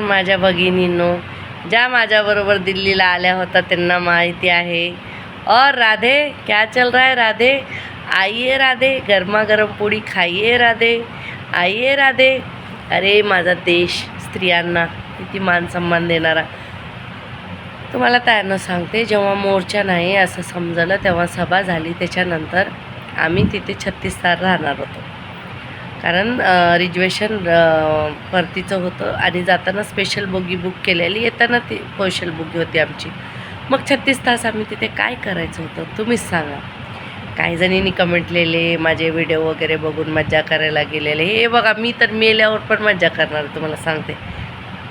माझ्या भगिनींनो ज्या माझ्याबरोबर दिल्लीला आल्या होत्या त्यांना माहिती आहे. और राधे क्या चल रहा है राधे? आइए राधे गरमागरम पोळी खाइए राधे आइए राधे. अरे माझा देश स्त्रियांना किती मान सन्मान देणारा. तुम्हाला त्यांना सांगते जेव्हा मोर्चा नाही असं समजलं तेव्हा सभा झाली. त्याच्यानंतर आम्ही तिथे छत्तीस तार राहणार होतो. कारण रिजर्वेशन परतीचं होतं आणि जाताना स्पेशल बोगी बुक केलेली येताना ती स्पेशल बोगी होती आमची. मग छत्तीस तास आम्ही तिथे काय करायचं होतं तुम्हीच सांगा. काही जणींनी कमेंट लिहिले माझे व्हिडिओ वगैरे बघून मज्जा करायला गेलेले. हे बघा मी तर मेल्यावर पण मज्जा करणार आहे, तुम्हाला सांगते.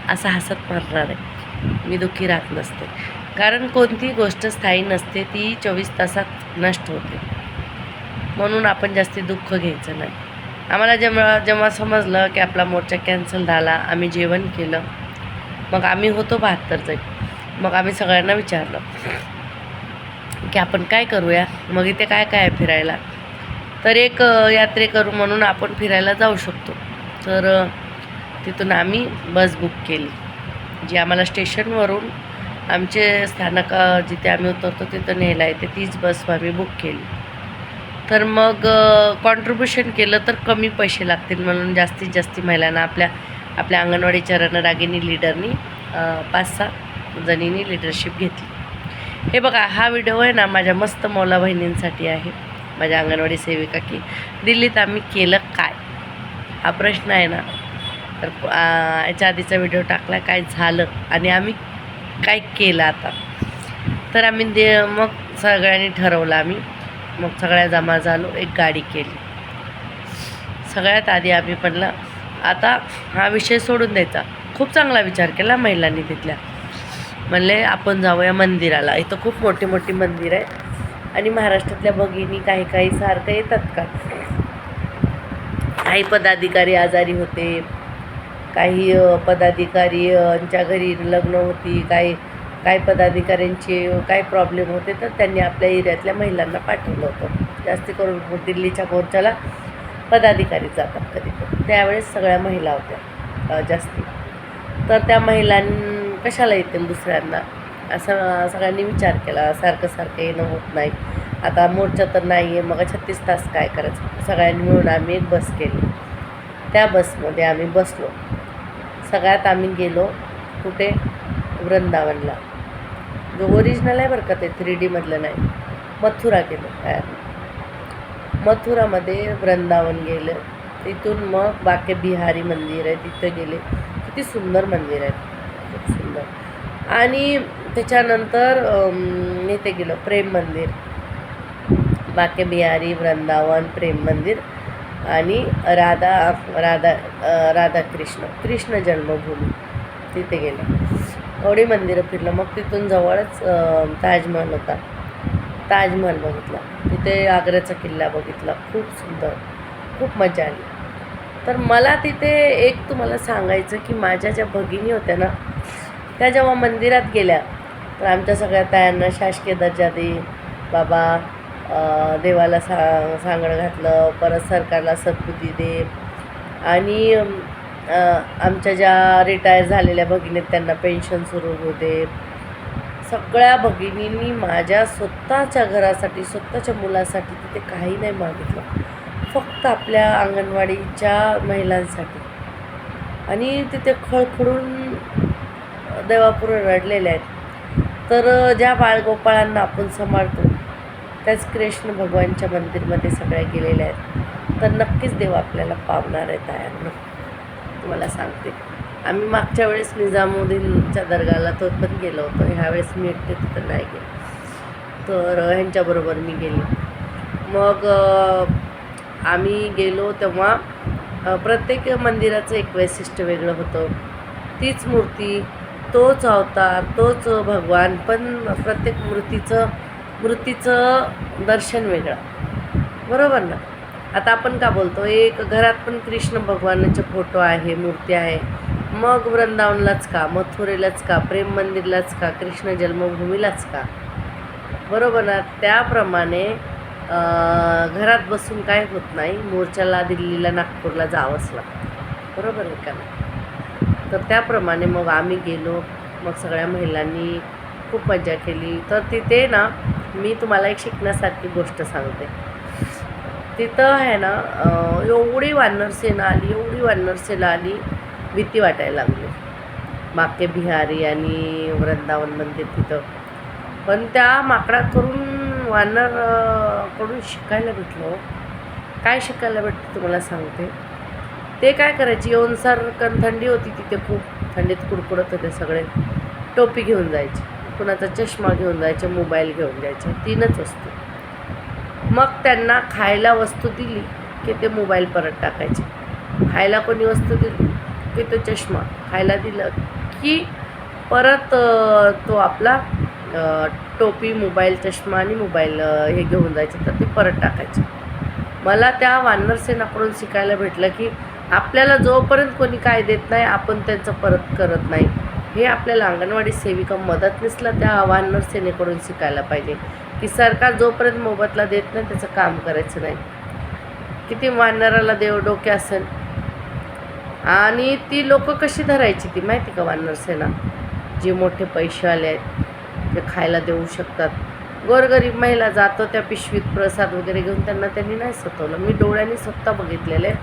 असं हसत मारणार आहे. मी दुःखी राहत नसते. कारण कोणती गोष्ट स्थायी नसते ती चोवीस तासात नष्ट होते. म्हणून आपण जास्ती दुःख घ्यायचं नाही. आम्हाला जेव्हा जेव्हा समजलं की आपला मोर्चा कॅन्सल झाला आम्ही जेवण केलं. मग आम्ही होतो बहात्तर जण मग आम्ही सगळ्यांना विचारलं की आपण काय करूया? मग इथे काय काय आहे फिरायला? तर एक यात्रेकरू म्हणून आपण फिरायला जाऊ शकतो. तर तिथून आम्ही बस बुक केली जी आम्हाला स्टेशनवरून आमचे स्थानक जिथे आम्ही उतरतो तिथं न्यायला येते तीच बस आम्ही बुक केली. तर मग कॉन्ट्रीब्युशन केलं तर कमी पैसे लागतील म्हणून जास्तीत जास्त महिलांना आपल्या आपल्या अंगणवाडीच्या रणरागिनी लीडरनी पाच सहा जणींनी लिडरशिप घेतली. हे बघा हा व्हिडिओ आहे ना माझ्या मस्त मौला बहिणींसाठी आहे. माझ्या अंगणवाडी सेविका की दिल्लीत आम्ही केलं काय? हा प्रश्न आहे ना. तर याच्या आधीचा व्हिडिओ टाकला काय झालं आणि आम्ही काय केलं आता? तर आम्ही दे मग सगळ्यांनी ठरवलं आम्ही मग सगळ्या जमा झालो एक गाडी केली. सगळ्यात आधी आम्ही म्हणलं आता हा विषय सोडून द्यायचा. खूप चांगला विचार केला महिलांनी तिथल्या. म्हणले आपण जाऊया मंदिराला. इथं खूप मोठी मोठी मंदिर आहे आणि महाराष्ट्रातल्या भगिनी काही काही सारखं येतात का? काही पदाधिकारी आजारी होते. काही अ, पदाधिकारी यांच्या घरी लग्न होती. काही काय पदाधिकाऱ्यांचे काय प्रॉब्लेम होते तर त्यांनी आपल्या एरियातल्या महिलांना पाठवलं होतं. जास्ती करून दिल्लीच्या मोर्चाला पदाधिकारी जातात कधी पण. त्यावेळेस सगळ्या महिला होत्या जास्ती. तर त्या महिलां कशाला येतील दुसऱ्यांना? असं सगळ्यांनी विचार केला सारखं सारखं येणं होत नाही. आता मोर्चा तर नाही आहे मग छत्तीस तास काय करायचं? सगळ्यांनी मिळून आम्ही एक बस केली. त्या बसमध्ये आम्ही बसलो. सगळ्यात आम्ही गेलो कुठे? वृंदावनला. जो ओरिजिनल आहे बरं का ते थ्री डीमधलं नाही. मथुरा गेलो तयार. मथुरामध्ये वृंदावन गेलं. तिथून मग बाके बिहारी मंदिर आहे तिथं गेले. किती सुंदर मंदिर आहे. खूप सुंदर. आणि त्याच्यानंतर इथे गेलो प्रेम मंदिर. बाके बिहारी वृंदावन प्रेम मंदिर आणि राधा राधा राधाकृष्ण. कृष्ण जन्मभूमी. तिथे गेलं. एवढी मंदिरं फिरलं. मग तिथून जवळच ताजमहल होता. ताजमहल बघितला. तिथे आग्र्याचा किल्ला बघितला. खूप सुंदर. खूप मजा आली. तर मला तिथे एक तुम्हाला सांगायचं की माझ्या ज्या भगिनी होत्या ना त्या जेव्हा मंदिरात गेल्या तर आमच्या सगळ्या तायांना शासकीय दर्जा दे बाबा देवाला सा सांगणं घातलं. परत सरकारला सद्बुद्धी दे आणि आमच्या ज्या रिटायर झालेल्या भगिनीत त्यांना पेन्शन सुरू होऊ दे. सगळ्या भगिनींनी माझ्या स्वतःच्या घरासाठी स्वतःच्या मुलासाठी तिथे काही नाही मागितलं. फक्त आपल्या अंगणवाडीच्या महिलांसाठी. आणि तिथे खळखळून देवापुढे रडलेल्या आहेत. तर ज्या बाळगोपाळांना आपण सांभाळतो त्याच कृष्ण भगवानच्या मंदिरमध्ये सगळ्या गेलेल्या आहेत. तर नक्कीच देव आपल्याला पावणार आहे तायांना तुम्हाला सांगते. आम्ही मागच्या वेळेस निजामुद्दीनच्या दर्गाला तो पण गेलो होतो. ह्यावेळेस मी एकटे तिथं नाही गेलो. तर ह्यांच्याबरोबर मी गेले. मग आम्ही गेलो तेव्हा प्रत्येक मंदिराचं एक वैशिष्ट्य वेगळं होतं. तीच मूर्ती तोच अवतार तोच भगवान पण प्रत्येक मूर्तीचं मूर्तीचं दर्शन वेगळं. बरोबर ना? आता आपण का बोलतो? एक घरात पण कृष्ण भगवानाचे फोटो आहे मूर्ती आहे. मग वृंदावनलाच का? मथुरेलाच का? प्रेम मंदिरलाच का? कृष्ण जन्मभूमीलाच का? बरोबर ना? त्याप्रमाणे घरात बसून काय होत नाही. मोर्चाला दिल्लीला नागपूरला जावंच लागतं. बरोबर आहे का नाही? तर त्याप्रमाणे मग आम्ही गेलो. मग सगळ्या महिलांनी खूप मजा केली. तर तिथे ना मी तुम्हाला एक शिकण्यासारखी गोष्ट सांगते. तिथं आहे ना एवढी वानरसेना आली एवढी वानरसेना आली भीती वाटायला लागली. माके बिहारी आणि वृंदावन मंदिर तिथं. पण त्या माकडाकडून वानरकडून शिकायला भेटलं. काय शिकायला भेटतं तुम्हाला सांगते. ते काय करायचे येऊन सारखं थंडी होती तिथे खूप. थंडीत कुडकुडत होते सगळे. टोपी घेऊन जायचे. कुणाचा चष्मा घेऊन जायचे मोबाईल घेऊन जायचे. तीनच असतो मग त्यांना खायला वस्तू दिली की ते मोबाईल परत टाकायचे. खायला कोणी वस्तू दिली की तो चष्मा खायला दिलं की परत तो आपला टोपी मोबाईल चष्मा आणि मोबाईल हे घेऊन जायचे तर ते परत टाकायचे. मला त्या वानरसेनाकडून शिकायला भेटलं की आपल्याला जोपर्यंत कोणी काय देत नाही आपण त्यांचं परत करत नाही. हे आपल्याला अंगणवाडी सेविका मदतनीसला त्या वानर सेनेकडून शिकायला पाहिजे. की सरकार जोपर्यंत मोबदला देत नाही त्याचं काम करायचं नाही. किती वानराला देव डोके असेल आणि ती लोक कशी धरायची ती माहिती का वानर सेना? जे मोठे पैसेवाले आहेत ते खायला देऊ शकतात. गोरगरीब महिला जातो त्या पिशवीत प्रसाद वगैरे घेऊन त्यांना त्यांनी नाही सतवलं. मी डोळ्यांनी स्वतः बघितलेलं आहे.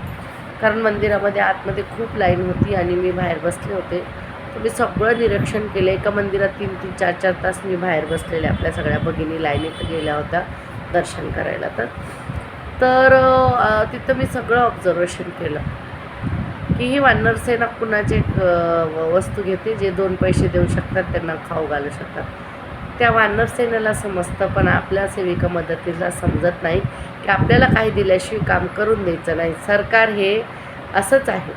कारण मंदिरामध्ये आतमध्ये खूप लाईन होती आणि मी बाहेर बसले होते. तर मी सगळं निरीक्षण केलं. एका मंदिरात तीन तीन चार चार तास मी बाहेर बसलेले आपल्या सगळ्या भगिनी लाईनीत गेल्या होत्या दर्शन करायला तर. तर तिथं मी सगळं ऑब्झर्वेशन केलं. की ही वानर सेना कुणाचे वस्तू घेते जे दोन पैसे देऊ शकतात त्यांना खाऊ घालू शकतात. त्या वानर सेनेला समजतं पण आपल्या सेविका मदतीला समजत नाही. की आपल्याला काही दिल्याशिवाय काम करून द्यायचं नाही. सरकार हे असंच आहे.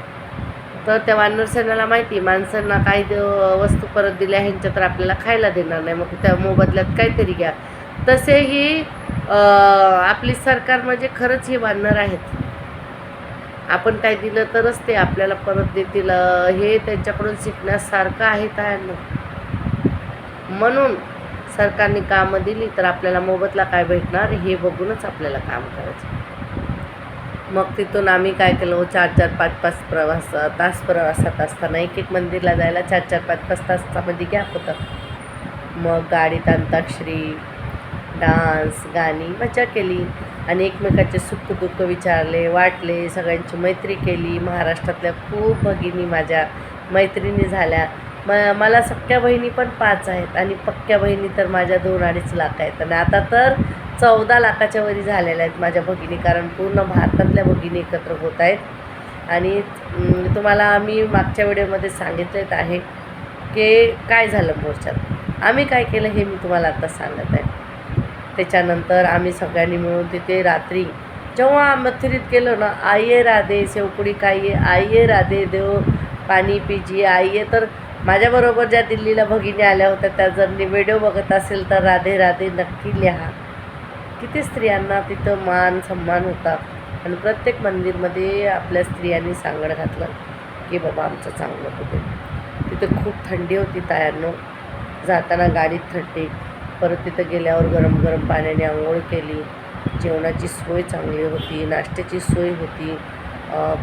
तर त्या वानर सेनेला माहिती माणसांना काही वस्तू परत दिल्या ह्यांच्या तर आपल्याला खायला देणार नाही. मग त्या मोबदल्यात काहीतरी घ्या. तसे ही आपली सरकार म्हणजे खरंच ही वानर आहेत. आपण काय दिलं तरच ते आपल्याला परत देतील. हे त्यांच्याकडून शिकण्यासारखं आहे त्यांना म्हणून सरकारने कामं दिली तर आपल्याला मोबदला काय भेटणार हे बघूनच आपल्याला काम करायचं. मग तिथून आम्ही काय केलं हो, चार चार पाच पाच प्रवास तास प्रवासात असताना एक एक मंदिरला जायला चार चार पाच पाच तासामध्ये गॅप होता. मग गाडीत अंताक्षरी डान्स गाणी मजा केली. आणि एकमेकाचे सुख दुःख विचारले वाटले सगळ्यांची मैत्री केली. महाराष्ट्रातल्या खूप भगिनी माझ्या मैत्रिणी झाल्या. म मला सख्या बहिणी पण पाच आहेत आणि पक्क्या बहिणी तर माझ्या दोन अडीच लाख आहेत. आणि आता तर चौदा लाखाच्या वरी झालेल्या आहेत माझ्या भगिनी कारण पूर्ण भारतातल्या भगिनी एकत्र होत आहेत. आणि तुम्हाला आम्ही मागच्या व्हिडिओमध्ये सांगितलेत आहे की काय झालं मोर्चात. आम्ही काय केलं हे मी तुम्हाला आता सांगत आहे. त्याच्यानंतर आम्ही सगळ्यांनी मिळून तिथे रात्री जेव्हा मथुरीत गेलो ना आइये राधे शेवपुडी आई आइये राधे देव पाणी पिजी आइये तर माझ्याबरोबर ज्या दिल्लीला भगिनी आल्या होत्या त्या जर व्हिडिओ बघत असेल तर राधे राधे नक्की लिहा. किती स्त्रियांना तिथं मान सन्मान होता. आणि प्रत्येक मंदिरमध्ये आपल्या स्त्रियांनी सांगड घातलं की बाबा आमचं चांगलं होते तिथं खूप थंडी होती तायांनो. जाताना गाडीत थंडी. परत तिथं गेल्यावर गरम गरम पाण्याने आंघोळ केली. जेवणाची सोय चांगली होती नाश्त्याची सोय होती.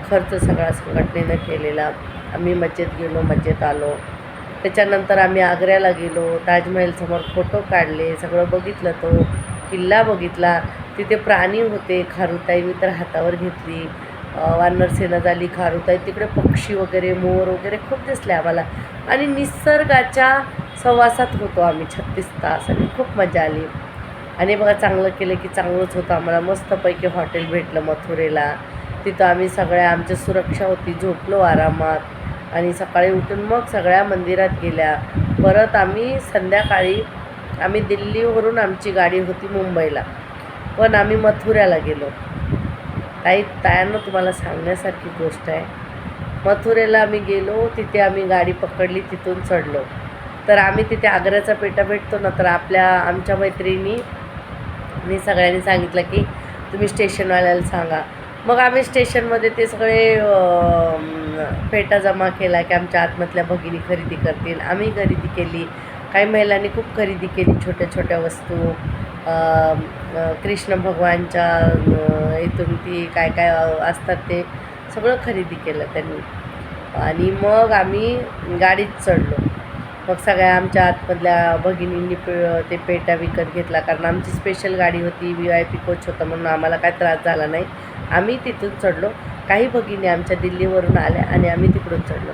खर्च सगळा संघटनेनं केलेला. आम्ही मज्जेत गेलो मज्जेत आलो. त्याच्यानंतर आम्ही आग्र्याला गेलो. ताजमहलसमोर फोटो काढले सगळं बघितलं तो. किल्ला बघितला. तिथे प्राणी होते. खारुताई मी तर हातावर घेतली. वानरसेना झाली खारुताई. तिकडे पक्षी वगैरे मोर वगैरे खूप दिसले आम्हाला. आणि निसर्गाच्या सहवासात होतो आम्ही. छत्तीस तास. आणि खूप मजा आली. आणि बघा चांगलं केलं की चांगलंच होतं आम्हाला. मस्तपैकी हॉटेल भेटलं मथुरेला. तिथं आम्ही सगळ्या आमची सुरक्षा होती. झोपलो आरामात. आणि सकाळी उठून मग सगळ्या मंदिरात गेल्या. परत आम्ही संध्याकाळी आम्ही दिल्लीवरून आमची गाडी होती मुंबईला. पण आम्ही मथुऱ्याला गेलो. काही तायांना तुम्हाला सांगण्यासारखी गोष्ट आहे. मथुरेला आम्ही गेलो तिथे आम्ही गाडी पकडली तिथून चढलो. तर आम्ही तिथे आग्र्याचा पेटा भेटतो ना तर आपल्या आमच्या मैत्रिणी मी सगळ्यांनी सांगितलं की तुम्ही स्टेशनवाल्याला सांगा. मग आम्ही स्टेशनमध्ये ते सगळे पेटा जमा केला की आमच्या आतमधल्या भगिनी खरेदी करतील. आम्ही खरेदी केली. काही महिलांनी खूप खरेदी केली छोट्या छोट्या वस्तू. कृष्ण भगवानच्या इथून ती काय काय असतात ते सगळं खरेदी केलं त्यांनी. आणि मग आम्ही गाडीत चढलो. मग सगळ्या आमच्या आतमधल्या भगिनींनी पे ते पेट्या विकत घेतला कारण आमची स्पेशल गाडी होती व्ही आय पी कोच होता म्हणून आम्हाला काय त्रास झाला नाही. आम्ही तिथून चढलो. काही भगिनी आमच्या दिल्लीवरून आल्या आणि आम्ही तिकडून चढलो.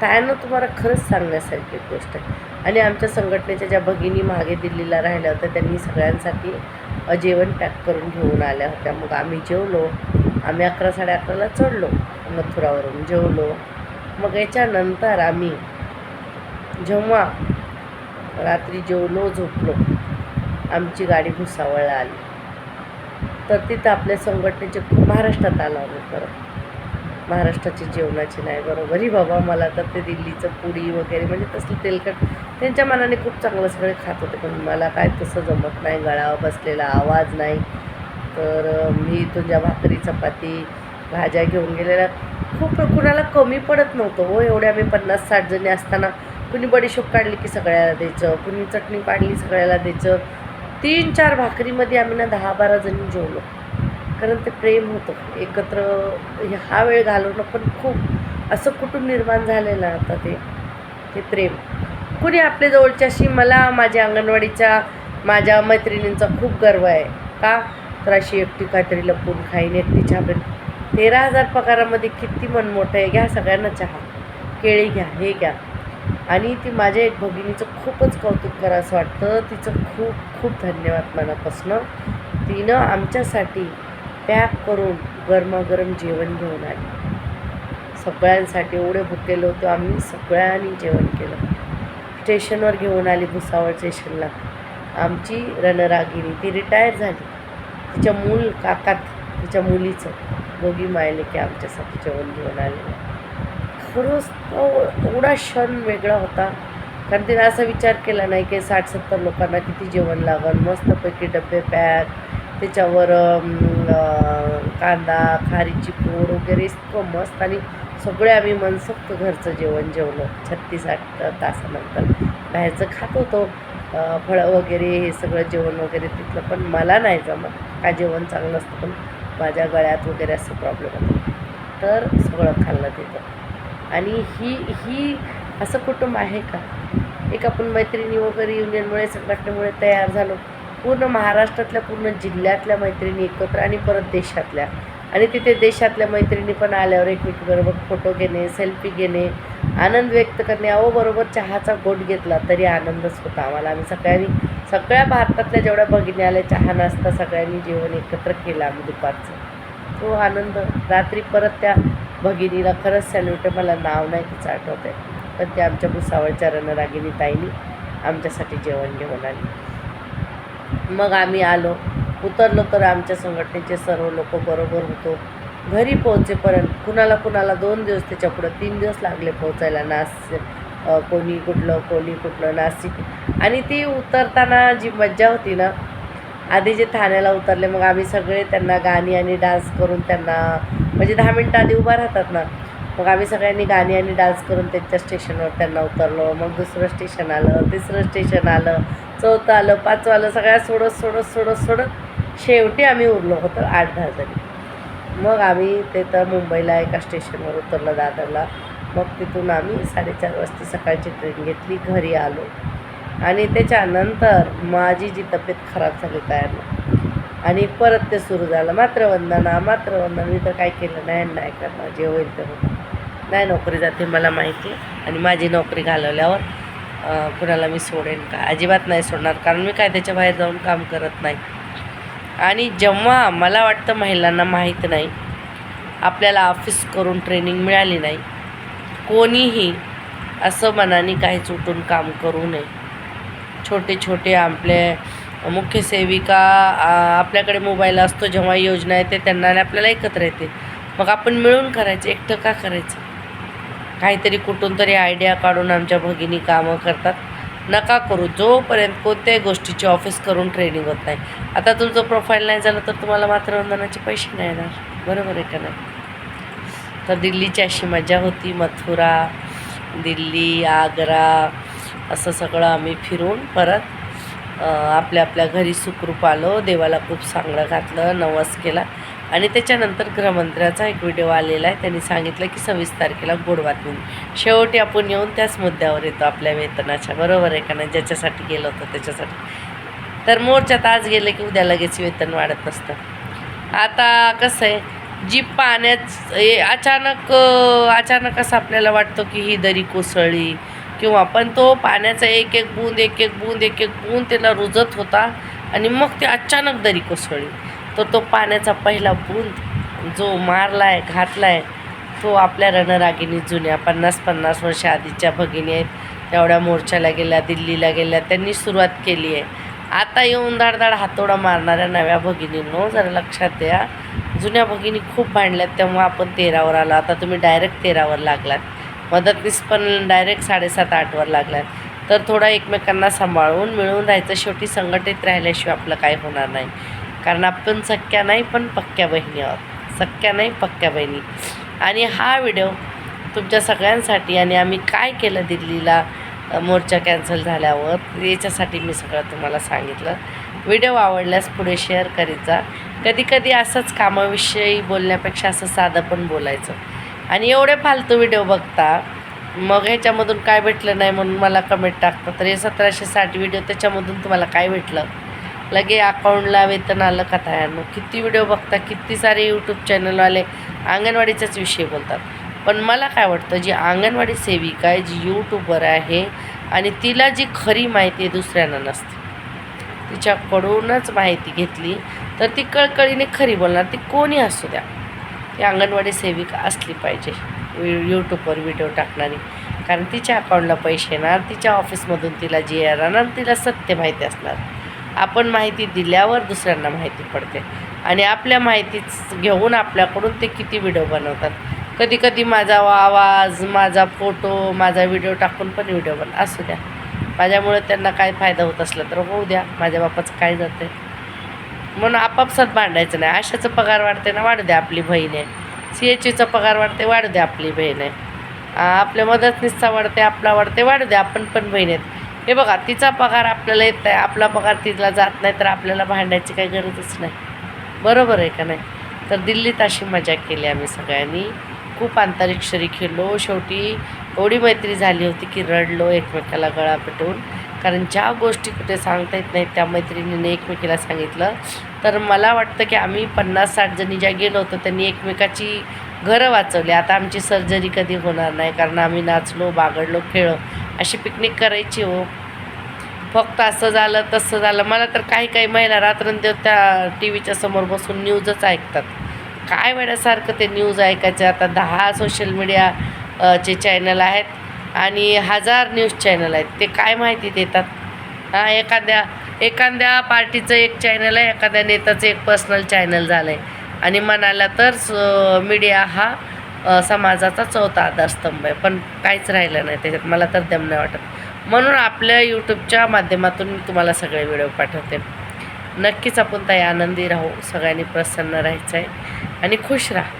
त्यानं तुम्हाला खरंच सांगण्यासारखी गोष्ट आहे. आणि आमच्या संघटनेच्या ज्या भगिनी मागे दिल्लीला राहिल्या होत्या त्यांनी सगळ्यांसाठी जेवण पॅक करून घेऊन आल्या होत्या. मग आम्ही जेवलो. आम्ही अकरा साडे अकराला चढलो मथुरावरून. जेवलो. मग याच्यानंतर आम्ही जेव्हा रात्री जेवलो झोपलो आमची गाडी भुसावळला आली. तर तिथं आपल्या संघटनेचे खूप महाराष्ट्रात आला होता महाराष्ट्राची जेवणाची नाही बरोबर. ही बाबा मला तर ते दिल्लीचं पुडी वगैरे म्हणजे तसलं तेलकट त्यांच्या मनाने खूप चांगलं सगळे खात होते पण मला काय तसं जमत नाही. गळावर बसलेला आवाज नाही. तर मी तुझ्या भाकरी चपाती भाज्या घेऊन गेलेल्या खूप कुणाला कमी पडत नव्हतं हो. एवढ्या आम्ही पन्नास साठ जणी असताना कुणी बडीशोप काढली की सगळ्याला द्यायचं कुणी चटणी काढली सगळ्याला द्यायचं. तीन चार भाकरीमध्ये आम्ही ना दहा बारा जणी जेवलो. कारण ते प्रेम होतं. एकत्र हा वेळ घालवणं पण खूप असं कुटुंब निर्माण झालेलं आता ते ते प्रेम. कुणी आपल्या जवळच्याशी मला माझ्या अंगणवाडीच्या माझ्या मैत्रिणींचा खूप गर्व आहे. का? तर अशी एकटी काहीतरी लपून खाईन एकटी छापेन. तेरा हजार पगारामध्ये किती मन मोठं आहे? घ्या सगळ्यांना चहा. केळी घ्या हे घ्या. आणि ती माझ्या एक भगिनीचं खूपच कौतुक करा असं वाटतं. तिचं खूप खूप धन्यवाद मनापासनं. तिनं आमच्यासाठी पॅक करून गरमागरम जेवण घेऊन आली. सगळ्यांसाठी एवढे भुकेलो होतो आम्ही सगळ्यांनी जेवण केलं. स्टेशनवर घेऊन आली भुसावळ स्टेशनला. आमची रणरागिणी ती रिटायर झाली. तिच्या मूल काकात तिच्या मुलीचं दोघी मायले की आमच्यासाठी जेवण घेऊन आले. खरंच तो एवढा क्षण वेगळा होता. कारण तिने असा विचार केला नाही की साठ सत्तर लोकांना किती जेवण लागल मस्तपैकी डबे पॅक त्याच्यावर कांदा खारीची पूड वगैरे इतकं मस्त आणि सगळे आम्ही मनसोक्त घरचं जेवण जेवलो छत्तीस आठ तासानंतर. बाहेरचं खात होतो फळं वगैरे हे सगळं जेवण वगैरे तिथलं पण मला नाही जमत. का जेवण चांगलं असतं पण माझ्या गळ्यात वगैरे असं प्रॉब्लेम होतो. तर सगळं खाल्लं तिथं. आणि ही ही असं कुटुंब आहे का? एक आपण मैत्रिणी वगैरे युनियनमुळे संघटनेमुळे तयार झालो. पूर्ण महाराष्ट्रातल्या पूर्ण जिल्ह्यातल्या मैत्रिणी एकत्र आणि परत देशातल्या. आणि तिथे देशातल्या मैत्रिणी पण आल्यावर एकमेकीबरोबर फोटो घेणे सेल्फी घेणे आनंद व्यक्त करणे. अहो बरोबर चहाचा गोट घेतला तरी आनंदच होता आम्हाला. आम्ही सगळ्यांनी सगळ्या भारतातल्या जेवढ्या भगिनी आल्या चहा नाश्ता सगळ्यांनी जेवण एकत्र केलं आम्ही दुपारचं. तो आनंद रात्री परत त्या भगिनीला खरंच सॅल्यूट आहे. मला नाव नाही तिचं आठवत आहे पण त्या आमच्या भुसावळच्या रणरागिनी ताईनी आमच्यासाठी जेवण घेऊन आली. मग आम्ही आलो. उतरलो तर आमच्या संघटनेचे सर्व लोक बरोबर होतो. घरी पोहोचेपर्यंत कुणाला कुणाला दोन दिवस त्याच्या पुढं तीन दिवस लागले पोहोचायला. नास कोणी कुठलं कोणी कुठलं नाशिक. आणि ती उतरताना जी मज्जा होती ना आधी जे ठाण्याला उतरले मग आम्ही सगळे त्यांना गाणी आणि डान्स करून त्यांना म्हणजे दहा मिनटं आधी उभा राहतात ना मग आम्ही सगळ्यांनी गाणी आणि डान्स करून त्यांच्या स्टेशनवर त्यांना उतरलो. मग दुसरं स्टेशन आलं तिसरं स्टेशन आलं चौथं आलं पाचवं आलं सगळ्या सोडत सोडत सोडत सोडत शेवटी आम्ही उरलो होतो आठ दहा जणी. मग आम्ही ते तर मुंबईला एका स्टेशनवर उतरलं दादरला. मग तिथून आम्ही साडेचार वाजता सकाळची ट्रेन घेतली घरी आलो. आणि त्याच्यानंतर माझी जी तब्येत खराब झाली तयार आणि परत ते सुरू झालं. मात्र वंदना मात्र वंदना मी तर काय केलं नाही आणि नाही करणार जे होईल ते होतं. नाही नोकरी जाते मला माहिती आहे. आणि माझी नोकरी घालवल्यावर कुणाला मी सोडेन का? अजिबात नाही सोडणार कारण मी काय त्याच्या बाहेर जाऊन काम करत नाही. आणि जेव्हा मला वाटतं महिलांना माहीत नाही आपल्याला ऑफिस करून ट्रेनिंग मिळाली नाही कोणीही असं मनाने काहीच उठून काम करू नये. छोटे छोटे आपले मुख्य सेविका आपल्याकडे मोबाईल असतो जेव्हा योजना येते त्यांना आणि आपल्याला एकत्र येते. मग आपण मिळून करायचं एकटं का करायचं? काहीतरी कुठून तरी आयडिया काढून आमच्या भगिनी कामं करतात. नका करू. जोपर्यंत कोणत्याही गोष्टीची ऑफिस करून ट्रेनिंग होत नाही. आता तुमचं प्रोफाईल नाही झालं तर तुम्हाला मातृवंदनाचे पैसे नाही येणार. बरोबर आहे का नाही? तर दिल्लीची अशी मजा होती. मथुरा दिल्ली आग्रा असं सगळं आम्ही फिरून परत आपल्या आपल्या घरी सुखरूप आलो. देवाला खूप चांगलं घातलं. नवस केला. आणि त्याच्यानंतर गृहमंत्र्याचा एक व्हिडिओ आलेला आहे. त्यांनी सांगितलं की सव्वीस तारखेला गोड बातमी शेवटी आपण येऊन त्याच मुद्द्यावर येतो आपल्या वेतनाच्या. बरोबर आहे का नाही? ज्याच्यासाठी गेलो होतो त्याच्यासाठी. तर मोर्चात आज गेले की उद्या लगेच वेतन वाढत नसतं. आता कसं आहे? जी पाण्याच अचानक अचानक असं आपल्याला वाटतं की ही दरी कोसळली किंवा पण तो पाण्याचा एक एक बूंद एक एक बूंद एक एक बूंद त्याला रुजत होता आणि मग ते अचानक दरी कोसळली. तर तो पाण्याचा पहिला बुंद जो मारला आहे घातला आहे तो आपल्या रणरागिणी जुन्या पन्नास पन्नास वर्ष आधीच्या भगिनी आहेत. तेवढ्या मोर्चाला गेल्या दिल्लीला गेल्या त्यांनी सुरुवात केली आहे. आता येऊन धाडधाड हातोडा मारणाऱ्या नव्या भगिनींनो जरा लक्षात द्या. जुन्या भगिनी खूप भांडल्यात तेव्हा आपण तेरावर आलो. आता तुम्ही डायरेक्ट तेरावर लागलात. मदतनीस पण डायरेक्ट साडेसात आठवर लागलात तर थोडा एकमेकांना सांभाळून मिळून राहायचं. शेवटी संघटित राहिल्याशिवाय आपलं काय होणार नाही. कारण आपण सख्या नाही पण पक्क्या बहिणी आहोत. सख्या नाही पक्क्या बहिणी. आणि हा व्हिडिओ तुमच्या सगळ्यांसाठी आणि आम्ही काय केलं दिल्लीला मोर्चा कॅन्सल झाल्यावर याच्यासाठी मी सगळं तुम्हाला सांगितलं. व्हिडिओ आवडल्यास पुढे शेअर करीत जा. कधी कधी असंच कामाविषयी बोलण्यापेक्षा असं साधं पण बोलायचं. आणि एवढे फालतू व्हिडिओ बघता मग ह्याच्यामधून काय भेटलं नाही म्हणून मला कमेंट टाकतं. तर हे सतराशे साठ व्हिडिओ त्याच्यामधून तुम्हाला काय भेटलं? लगे अकाउंटला वेतन आलं का तयारनं किती व्हिडिओ बघता किती सारे यूट्यूब चॅनलवाले अंगणवाडीचाच विषय बोलतात. पण मला काय वाटतं जी अंगणवाडी सेविका आहे जी यूट्यूबर आहे आणि तिला जी खरी माहिती आहे दुसऱ्यांना नसते. तिच्याकडूनच माहिती घेतली तर ती कळकळीने खरी बोलणार. ती कोणी असू द्या. ती अंगणवाडी सेविका असली पाहिजे यूट्यूबवर व्हिडिओ टाकणारी. कारण तिच्या अकाउंटला पैसे येणार तिच्या ऑफिसमधून तिला जी येणार तिला सत्य माहिती असणार. आपण माहिती दिल्यावर दुसऱ्यांना माहिती पडते. आणि आपल्या माहितीच घेऊन आपल्याकडून ते किती व्हिडिओ बनवतात. कधी कधी माझा आवाज माझा फोटो माझा व्हिडिओ टाकून पण व्हिडिओ बन असू द्या. माझ्यामुळे त्यांना काय फायदा होत असला तर होऊ द्या. माझ्या बापाचं काय जातं म्हणून आपापसात भांडायचं नाही. आशाचं पगार वाढते ना वाढू द्या आपली बहीण आहे. सी एच ईचा पगार वाढते वाढू द्या आपली बहीण आहे. आपल्या मदतनीसचा वाढते आपला वाढते वाढू द्या. आपण पण बहीण आहेत. हे बघा तिचा पगार आपल्याला येत नाही. आपला पगार तिला जात नाही तर आपल्याला भांडायची काही गरजच नाही. बरोबर आहे का नाही? तर दिल्लीत अशी मजा केली आम्ही सगळ्यांनी. खूप अंतरिक्षरी खेळलो. शेवटी एवढी मैत्री झाली होती की रडलो एकमेकाला गळा पेटवून. कारण ज्या गोष्टी कुठे सांगता येत नाहीत त्या मैत्रिणीने एकमेकीला सांगितलं. तर मला वाटतं की आम्ही पन्नास साठ जणी ज्या गेलो होतो त्यांनी एकमेकाची घरं वाचवली. आता आमची सर्जरी कधी होणार नाही कारण आम्ही नाचलो बागडलो खेळलो. अशी पिकनिक करायची हो. फक्त असं झालं तसं झालं. मला तर काही काही महिला रात्रंदिवस त्या टी व्हीच्या समोर बसून न्यूजच ऐकतात. काय वेळासारखं ते न्यूज ऐकायचं. आता दहा सोशल मीडियाचे चॅनल आहेत आणि हजार न्यूज चॅनल आहेत. ते काय माहिती देतात? हां एखाद्या एखाद्या पार्टीचं एक चॅनल आहे एखाद्या नेत्याचं एक पर्सनल चॅनल झालं आहे आणि म्हणाला तर स- मीडिया हा अ, समाजाचा चौथा आधारस्तंभ आहे. पण काहीच राहिलं नाही त्याच्यात. मला तर दम नाही वाटत. म्हणून आपल्या यूट्यूबच्या माध्यमातून मी तुम्हाला सगळे व्हिडिओ पाठवते. नक्कीच आपण ताई आनंदी राहू. सगळ्यांनी प्रसन्न राहायचं आहे आणि खुश राहा.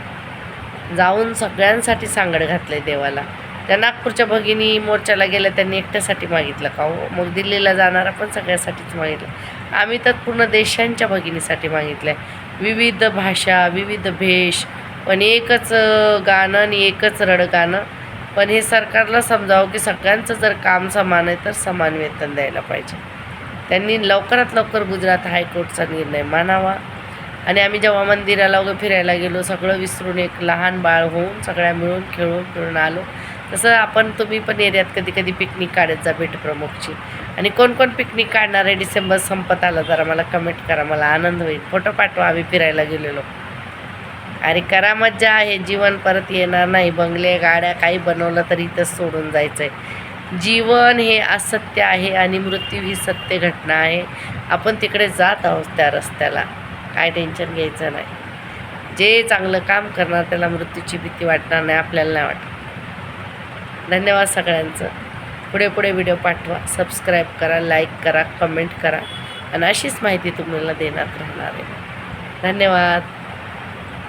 जाऊन सगळ्यांसाठी सांगड घातलं आहे देवाला. त्या नागपूरच्या भगिनी मोर्चाला गेल्या त्यांनी एकट्यासाठी मागितलं का हो? मग दिल्लीला जाणारा पण सगळ्यासाठीच मागितलं. आम्ही तर पूर्ण देशांच्या भगिनीसाठी मागितलं आहे विविध भाषा विविध भेष पण एकच गाणं आणि एकच रडगाणं पण हे सरकारला समजावं की सगळ्यांचं जर काम समान आहे तर समान वेतन द्यायला पाहिजे. त्यांनी लवकरात लवकर गुजरात हायकोर्टचा निर्णय मानावा. आणि आम्ही जेव्हा मंदिराला वगैरे फिरायला गेलो सगळं विसरून एक लहान बाळ होऊन सगळ्या मिळून खेळून खेळून आलो. तसं आपण तुम्ही पण एरियात कधी कधी पिकनिक काढत जा भेटप्रमुखची आणि कोण कोण पिकनिक काढणार आहे डिसेंबर संपत आलं जरा मला कमेंट करा मला आनंद होईल. फोटो पाठवा आम्ही फिरायला गेलेलो. अरे करा मज्जा आहे जीवन परत येणार नाही. बंगले गाड्या काही बनवलं तरी इथंच सोडून जायचं आहे जीवन हे असत्य आहे आणि मृत्यू ही सत्य घटना आहे. आपण तिकडे जात आहोत त्या रस्त्याला. काय टेन्शन घ्यायचं नाही. जे चांगलं काम करणार त्याला मृत्यूची भीती वाटणार नाही आपल्याला नाही वाटत. धन्यवाद सगळ्यांचं. पुढे पुढे व्हिडिओ पाठवा. सबस्क्राईब करा लाईक करा कमेंट करा. आणि अशीच माहिती तुम्हाला देण्यात राहणार आहे. धन्यवाद.